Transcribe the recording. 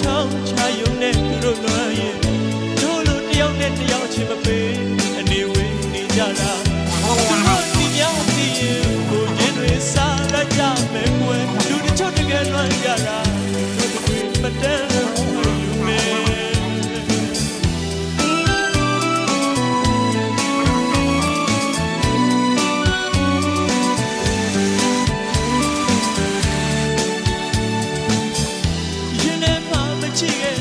ချောင်းချယုံနဲ့သူတို့လွမ်းရင်တို့လိုတယောက်နဲ့တယောက်ချင်းမပေးအနေဝေးနေကြတာသူတို့ဒီမြောက်စီရင်ကိုချင်းတွေစားရကြမယ်ကွယ်လူတချို့တကယ်လွမ်းကြတာတို့တွေမတန်း sigue.